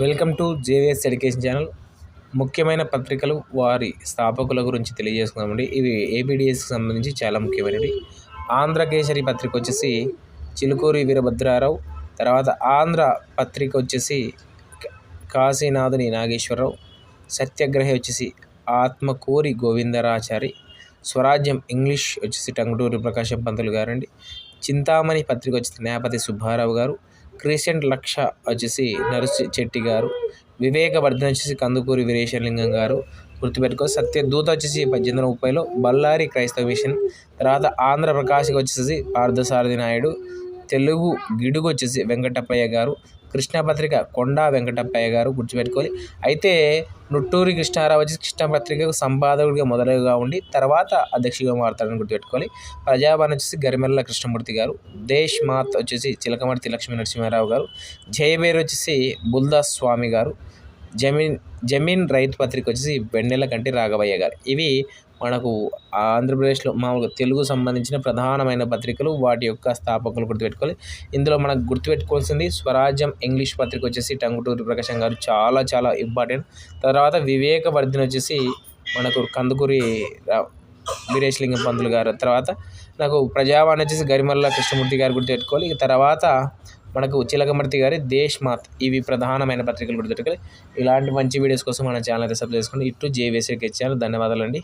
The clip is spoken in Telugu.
Welcome to JVS education channel. ముఖ్యమైన పత్రికలు వారి స్థాపకుల గురించి తెలియజేసుకుందామండి. ఇవి ఏబిడిఎస్కి సంబంధించి చాలా ముఖ్యమైనవి. ఆంధ్రకేసరి పత్రిక వచ్చేసి చిలుకూరి వీరభద్రారావు. తర్వాత ఆంధ్ర పత్రిక వచ్చేసి కాశీనాథుని నాగేశ్వరరావు. సత్యాగ్రహి వచ్చేసి ఆత్మకూరి గోవిందరాచారి. స్వరాజ్యం ఇంగ్లీష్ వచ్చేసి టంగుటూరి ప్రకాశం పంతులు గారండి. చింతామణి పత్రిక వచ్చేసి నేపతి సుబ్బారావు గారు. క్రీసెంట్ లక్ష వచ్చేసి నరసి చెట్టి గారు వివేకవర్ధన్ వచ్చేసి కందుకూరి వీరేశలింగం గారు గుర్తుపెట్టుకో. సత్యదూత వచ్చేసి పద్దెనిమిది వందల ముప్పైలో బళ్ళారి క్రైస్తవ మిషన్ తర్వాత ఆంధ్రప్రకాశికి వచ్చేసి పార్థసారథి నాయుడు తెలుగు గిడుగు వచ్చేసి వెంకటప్పయ్య గారు కృష్ణపత్రిక కొండా వెంకటప్పయ్య గారు గుర్తుపెట్టుకోవాలి. అయితే నుట్టూరి కృష్ణారావు వచ్చి కృష్ణపత్రికకు సంపాదకుడిగా మొదలుగా ఉండి తర్వాత అధ్యక్షుడిగా మారుతాడని గుర్తుపెట్టుకోవాలి. ప్రజాభవన్ వచ్చేసి గరిమెల్ల కృష్ణమూర్తి గారు దేశ్ మాత్ వచ్చేసి చిలకమర్తి లక్ష్మీ నరసింహారావు గారు జయబేర్ వచ్చేసి బుల్దాస్ స్వామి గారు జమీన్ జమీన్ రైతు పత్రిక వచ్చేసి వెన్నెల కంటి రాఘవయ్య గారు. ఇవి మనకు ఆంధ్రప్రదేశ్లో మామూలుగా తెలుగు సంబంధించిన ప్రధానమైన పత్రికలు వాటి యొక్క స్థాపకులు గుర్తుపెట్టుకోవాలి. ఇందులో మనకు గుర్తుపెట్టుకోవాల్సింది స్వరాజ్యం ఇంగ్లీష్ పత్రిక వచ్చేసి టంగుటూరి ప్రకాశం గారు చాలా చాలా ఇంపార్టెంట్. తర్వాత వివేకవర్ధన్ వచ్చేసి మనకు కందుకూరి వీరేశలింగం పంతులు గారు. తర్వాత నాకు ప్రజావాణి వచ్చేసి గరిమల్ల కృష్ణమూర్తి గారు గుర్తుపెట్టుకోవాలి. ఇక తర్వాత మనకు చిలకమర్తి గారి దేశ్మాత్ ఇవి ప్రధానమైన పత్రికలు గుర్తుపెట్టుకోవాలి. ఇలాంటి మంచి వీడియోస్ కోసం మన ఛానల్ అయితే సబ్స్క్రైబ్ చేసుకోండి. ఇటు జేవీఎస్ఏకి ఇచ్చాను ధన్యవాదాలు అండి